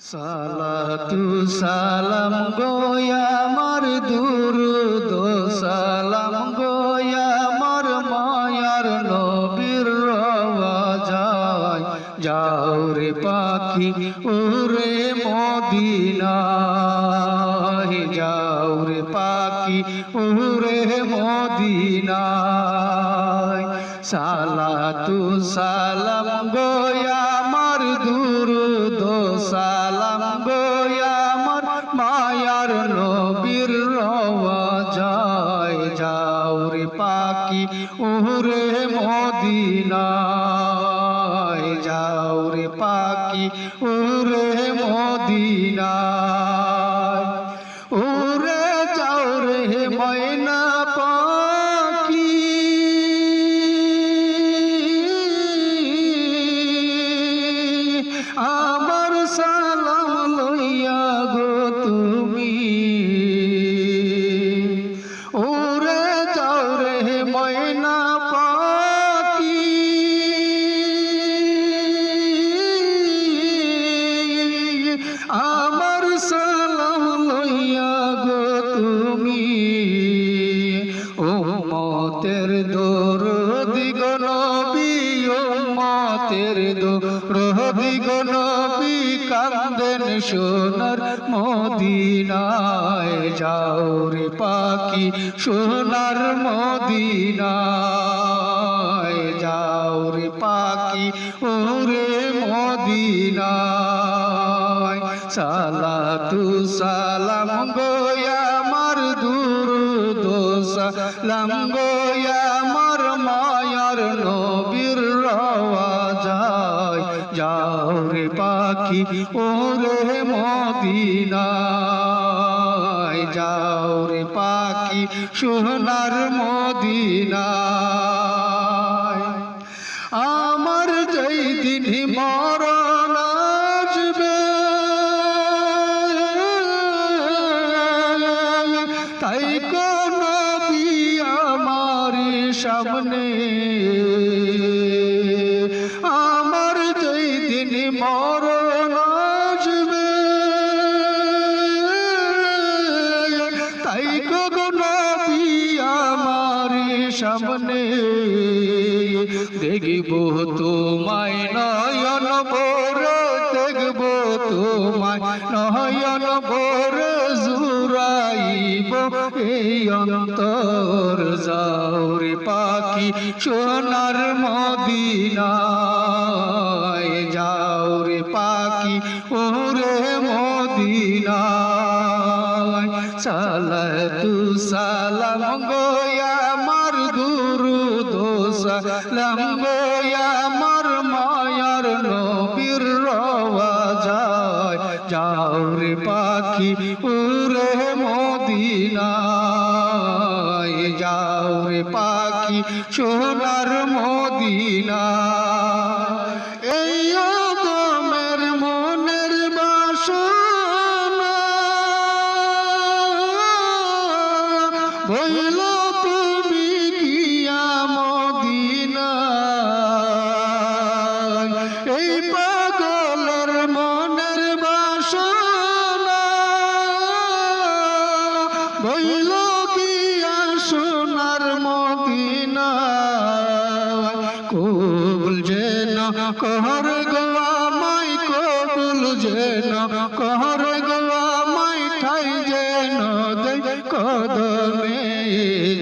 সালাতু সালাম গোয়া আমার দুরুদ, সালাম গোয়া আমার মায়ার নবীর যায় যাও রে পাখি উরে মদিনায়। যাও রে পাখি উরে মদিনায়। সালাতু সালাম গোয়া দুরুদ সালাম গোয়া আমার মায়ার নবীর রওয়া যায় যাও রে পাখি উরে মদিনায়। যাও রে পাখি উরে মদিনায়। মতের দোর দিগন মতের দোর দিগন কান্দেন সোনার মদিনায়। যাও রে পাখি, সোনার মদিনায়। যাও রে পাখি, ওরে মদিনায়। সালাতু সালাম গোয়া আমার দুরুদ সালাম আমার মায়ার নবীর রওয়া যায় যাও রে পাখি, ওরে মদিনায়। যাও রে পাখি, সোনার মদিনায়। আমার যেই দিন মরণ তাই কোন সামনে। আমার যেই দিন মরণ আসবে, তাই কোন আমার সামনে। দেখব তোমায় নয়ন ভোর, দেখব তোমায় নয়ন ভোর। জুরাইব এই অন্তর পাখি সোনার মদিনায় যাওরে পাখি ওরে মদিনায়। সালাতু সালাম গোয়া আমার গুরু দোসালাম গোয়া আমার মায়ার নবীর রওয়া যায় যাও পাখি মদিনায় যাও রে পাখি সোনার মদিনা বইল গিয়া সোনার মদিনা, কবুল যেন, কহর গোয়া মাই কবুল যেন, কহর গোয়া মাই ঠাই যেন কদমে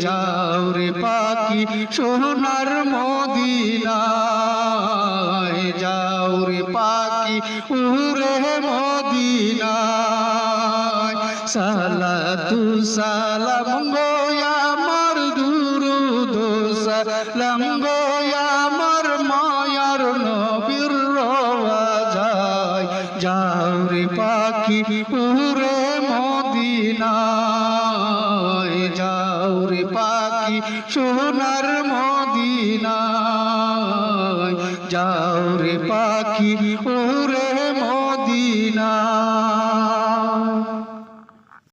যাও রে পাখি সোনার মদিনায়, যাও রে পাখি উরে মদিনায়। সালাতু সালাম গোয়া আমার দুরুদ সালাম গোয়া আমার মায়ার নবীর যাও রে পাখি উরে মদিনায়। যাও রে পাখি সোনার মদিনায়। যাও রে পাখি